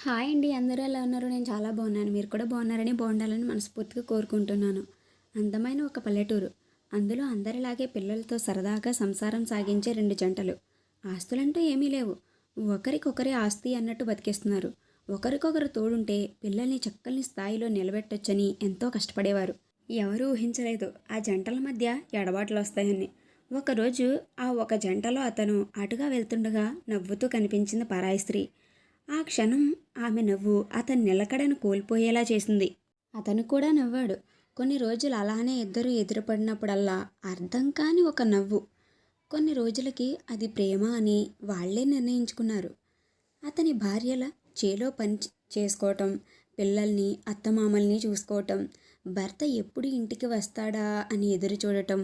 Hi అండి అందరూ ఎలా ఉన్నారు? నేను చాలా బాగున్నాను. మీరు కూడా బాగున్నారని బాగుండాలని మనస్ఫూర్తిగా కోరుకుంటున్నాను. అందమైన ఒక పల్లెటూరు. అందులో అందరిలాగే పిల్లలతో సరదాగా సంసారం సాగించే రెండు జంటలు. ఆస్తులంటూ ఏమీ లేవు. ఒకరికొకరి ఆస్తి అన్నట్టు బతికేస్తున్నారు. ఒకరికొకరు తోడుంటే పిల్లల్ని చక్కల్ని స్థాయిలో నిలబెట్టొచ్చని ఎంతో కష్టపడేవారు. ఎవరూ ఊహించలేదు. ఆ జంటల మధ్య ఎడబాట్లు వస్తాయని ఒకరోజు ఆ ఒక జంటలో అతను అటుగా వెళ్తుండగా నవ్వుతూ కనిపించింది పరాయి స్త్రీ. ఆ క్షణం ఆమె నవ్వు అతని నిలకడను కోల్పోయేలా చేసింది. అతను కూడా నవ్వాడు. కొన్ని రోజులు అలానే ఇద్దరు ఎదురుపడినప్పుడల్లా అర్థం కాని ఒక నవ్వు. కొన్ని రోజులకి అది ప్రేమ అని వాళ్ళే నిర్ణయించుకున్నారు. అతని భార్యల చేలో పని చేసుకోవటం పిల్లల్ని అత్తమామల్ని చూసుకోవటం భర్త ఎప్పుడు ఇంటికి వస్తాడా అని ఎదురు చూడటం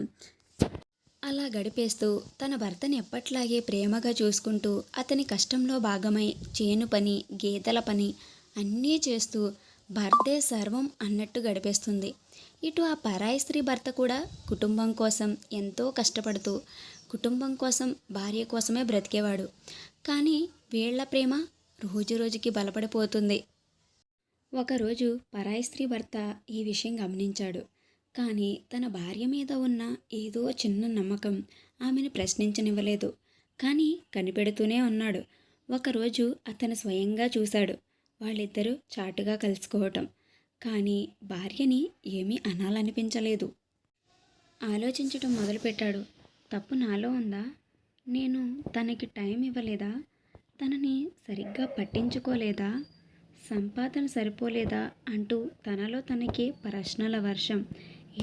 అలా గడిపేస్తూ తన భర్తని ఎప్పట్లాగే ప్రేమగా చూసుకుంటూ అతని కష్టంలో భాగమై చేను పని గేదెల పని అన్నీ చేస్తూ భర్తే సర్వం అన్నట్టు గడిపేస్తుంది. ఇటు ఆ పరాయి స్త్రీ భర్త కూడా కుటుంబం కోసం ఎంతో కష్టపడుతూ కుటుంబం కోసం భార్య కోసమే బ్రతికేవాడు. కానీ వీళ్ళ ప్రేమ రోజు రోజుకి బలపడిపోతుంది. ఒకరోజు పరాయి స్త్రీ భర్త ఈ విషయం గమనించాడు. కానీ తన భార్య మీద ఉన్న ఏదో చిన్న నమ్మకం ఆమెను ప్రశ్నించనివ్వలేదు. కానీ కనిపెడుతూనే ఉన్నాడు. ఒకరోజు అతను స్వయంగా చూశాడు. వాళ్ళిద్దరూ చాటుగా కలుసుకోవటం. కానీ భార్యని ఏమీ అనాలనిపించలేదు. ఆలోచించటం మొదలుపెట్టాడు. తప్పు నాలో ఉందా? నేను తనకి టైం ఇవ్వలేదా? తనని సరిగ్గా పట్టించుకోలేదా? సంపాదన సరిపోలేదా? అంటూ తనలో తనకి ప్రశ్నల వర్షం.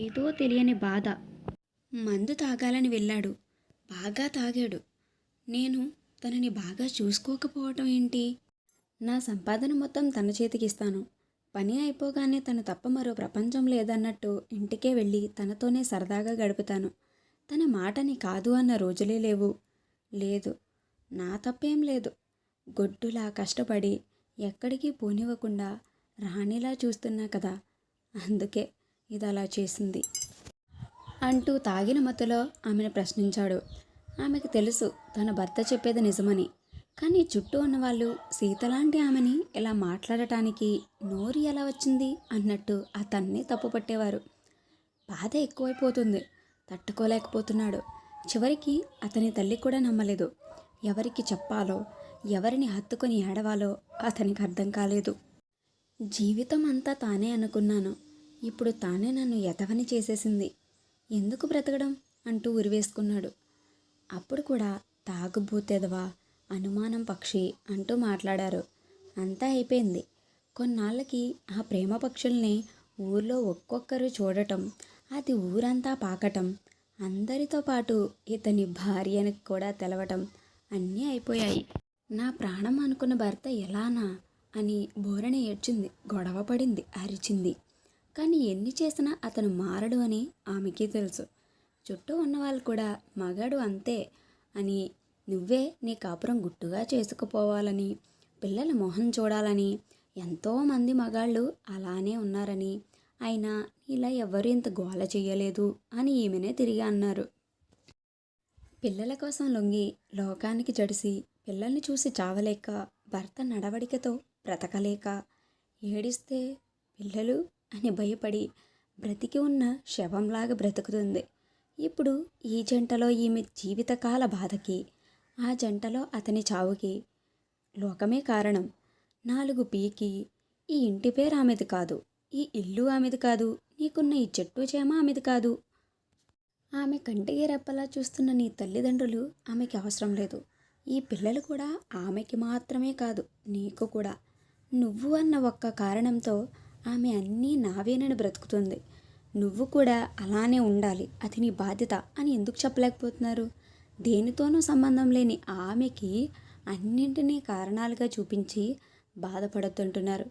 ఏదో తెలియని బాధ. మందు తాగాలని వెళ్ళాడు. బాగా తాగాడు. నేను తనని బాగా చూసుకోకపోవటం ఏంటి? నా సంపాదన మొత్తం తన చేతికి ఇస్తాను పని అయిపోగానే తను తప్ప మరో ప్రపంచం లేదన్నట్టు ఇంటికే వెళ్ళి తనతోనే సరదాగా గడుపుతాను. తన మాటని కాదు అన్న రోజులే లేవు. లేదు నా తప్పేం లేదు. గొడ్డులా కష్టపడి ఎక్కడికి పోనివ్వకుండా రాణిలా చూస్తున్నా కదా. అందుకే ఇది అలా చేసింది. అంటూ తాగిన మత్తులో ఆమెను ప్రశ్నించాడు. ఆమెకు తెలుసు తన భర్త చెప్పేది నిజమని. కానీ చుట్టూ ఉన్నవాళ్ళు సీతలాంటి ఆమెని ఇలా మాట్లాడటానికి నోరు ఎలా వచ్చింది అన్నట్టు అతన్ని తప్పుపట్టేవారు బాధ ఎక్కువైపోతుంది. తట్టుకోలేకపోతున్నాడు. చివరికి అతని తల్లి కూడా నమ్మలేదు. ఎవరికి చెప్పాలో ఎవరిని హత్తుకొని ఏడవాలో అతనికి అర్థం కాలేదు. జీవితం అంతా తానే అనుకున్నాను. ఇప్పుడు తానే నన్ను ఎతవని చేసేసింది. ఎందుకు బ్రతకడం? అంటూ ఉరివేసుకున్నాడు. అప్పుడు కూడా తాగుబోతెదవా? అనుమానం పక్షి అంటూ మాట్లాడారు. అంతా అయిపోయింది. కొన్నాళ్ళకి ఆ ప్రేమ పక్షుల్ని ఊర్లో ఒక్కొక్కరు చూడటం అది ఊరంతా పాకటం అందరితో పాటు ఇతని భార్యను కూడా తెలవటం అన్నీ అయిపోయాయి. నా ప్రాణం అనుకున్న భర్త ఎలానా? అని బోరణ ఏడ్చింది గొడవ పడింది అరిచింది. కానీ ఎన్ని చేసినా అతను మారడు అని ఆమెకి తెలుసు. చుట్టూ ఉన్నవాళ్ళు కూడా మగాడు అంతే అని నువ్వే నీ కాపురం గుట్టుగా చేసుకుపోవాలని పిల్లల మొహం చూడాలని ఎంతోమంది మగాళ్ళు అలానే ఉన్నారని అయినా ఇలా ఎవరు ఇంత గోల చేయలేదు అని ఈమెనే తిరిగి అన్నారు. పిల్లల కోసం లొంగి లోకానికి జడిసి పిల్లల్ని చూసి చావలేక భర్త నడవడికతో బ్రతకలేక ఏడిస్తే పిల్లలు అని భయపడి బ్రతికి ఉన్న శవంలాగా బ్రతుకుతుంది. ఇప్పుడు ఈ జంటలో ఈమె జీవితకాల బాధకి ఆ జంటలో అతని చావుకి లోకమే కారణం. నాలుగు పీకి ఈ ఇంటి పేరు ఆమెది కాదు ఈ ఇల్లు ఆమెది కాదు నీకున్న ఈ చెట్టు చేమ ఆమెది కాదు. ఆమె కంటికి రెప్పలా చూస్తున్న నీ తల్లిదండ్రులు ఆమెకి అవసరం లేదు. ఈ పిల్లలు కూడా ఆమెకి మాత్రమే కాదు నీకు కూడా. నువ్వు అన్న ఒక్క కారణంతో ఆమె అన్నీ నావేనని బ్రతుకుతుంది. నువ్వు కూడా అలానే ఉండాలి. అది నీ బాధ్యత అని ఎందుకు చెప్పలేకపోతున్నారు? దేనితోనూ సంబంధం లేని ఆమెకి అన్నింటినీ కారణాలుగా చూపించి బాధపడుతుంటున్నారు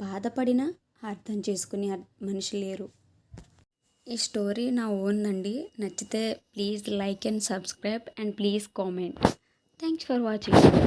బాధపడినా అర్థం చేసుకునే మనిషి లేరు. ఈ స్టోరీ నా ఓన్ అండి. నచ్చితే please like and subscribe and please comment. Thanks for watching.